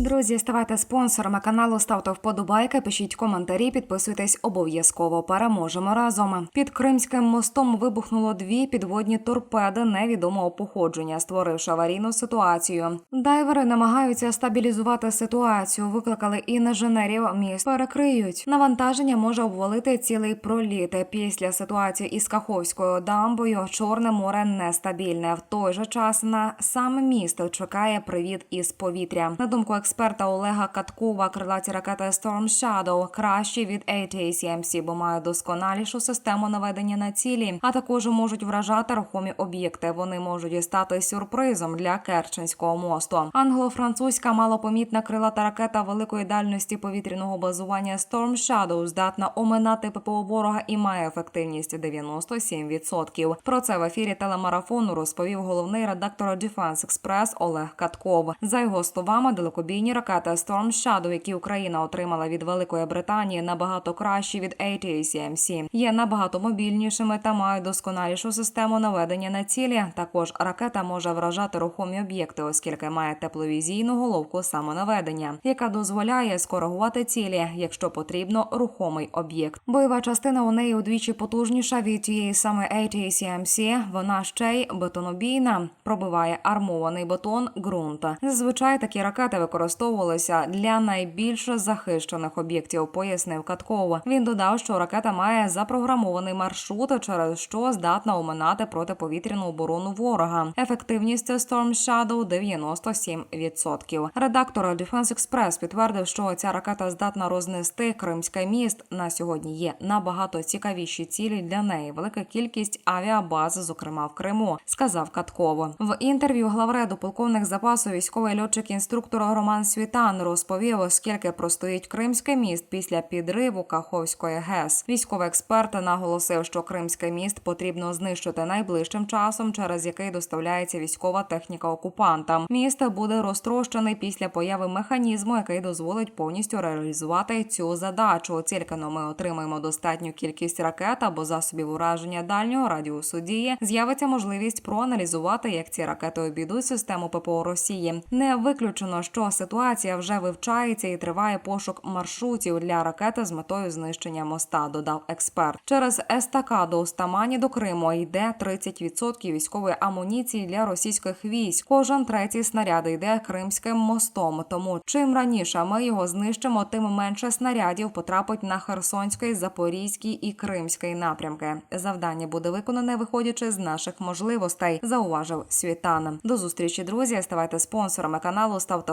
Друзі, ставайте спонсорами каналу, ставте вподобайки, пишіть коментарі, підписуйтесь обов'язково. Переможемо разом. Під Кримським мостом вибухнуло дві підводні торпеди невідомого походження, створивши аварійну ситуацію. Дайвери намагаються стабілізувати ситуацію. Викликали інженерів. Міст перекриють. Навантаження може обвалити цілий проліт. Після ситуації із Каховською дамбою Чорне море нестабільне. В той же час на саме місто чекає привіт із повітря. На думку експерта Олега Каткова, крилаті ракети Storm Shadow кращі від ATACMC, бо мають досконалішу систему наведення на цілі, а також можуть вражати рухомі об'єкти. Вони можуть стати сюрпризом для Керченського мосту. Англо-французька малопомітна крилата ракета великої дальності повітряного базування Storm Shadow здатна оминати ППО ворога і має ефективність 97%. Про це в ефірі телемарафону розповів головний редактор Defense Express Олег Катков. За його словами, далекобійні ракети Storm Shadow, які Україна отримала від Великої Британії, набагато кращі від ATACMC, є набагато мобільнішими та мають досконалішу систему наведення на цілі. Також ракета може вражати рухомі об'єкти, оскільки має тепловізійну головку самонаведення, яка дозволяє скоригувати цілі, якщо потрібно, рухомий об'єкт. Бойова частина у неї удвічі потужніша від тієї саме ATACMC. Вона ще й бетонобійна, пробиває армований бетон ґрунт. Зазвичай такі ракети використовувалися для найбільш захищених об'єктів. Пояснив Катков. Він додав, що ракета має запрограмований маршрут, через що здатна оминати протиповітряну оборону ворога. Ефективність Storm Shadow 97%. Редактор Defense Express підтвердив, що ця ракета здатна рознести Кримський міст. На сьогодні є набагато цікавіші цілі для неї. Велика кількість авіабаз, зокрема в Криму, сказав Катков. В інтерв'ю главреду полковник запасу військовий льотчик інструктор Роман Світан розповів, скільки простоїть Кримський міст після підриву Каховської ГЕС. Військовий експерт наголосив, що Кримський міст потрібно знищити найближчим часом, через який доставляється військова техніка окупантам. Міст буде розтрощений після появи механізму, який дозволить повністю реалізувати цю задачу. Тільки но ми отримаємо достатню кількість ракет або засобів ураження дальнього радіусу дії. З'явиться можливість проаналізувати, як ці ракети обійдуть систему ППО Росії. Не виключено, що ситуація вже вивчається і триває пошук маршрутів для ракети з метою знищення моста. Додав експерт. Через естакаду з Тамані до Криму йде 30% військової амуніції для російських військ. Кожен третій снаряд йде Кримським мостом. Тому чим раніше ми його знищимо, тим менше снарядів потрапить на Херсонський, Запорізький і Кримський напрямки. Завдання буде виконане, виходячи з наших можливостей, зауважив Світан. До зустрічі, друзі. Ставайте спонсорами каналу, ставте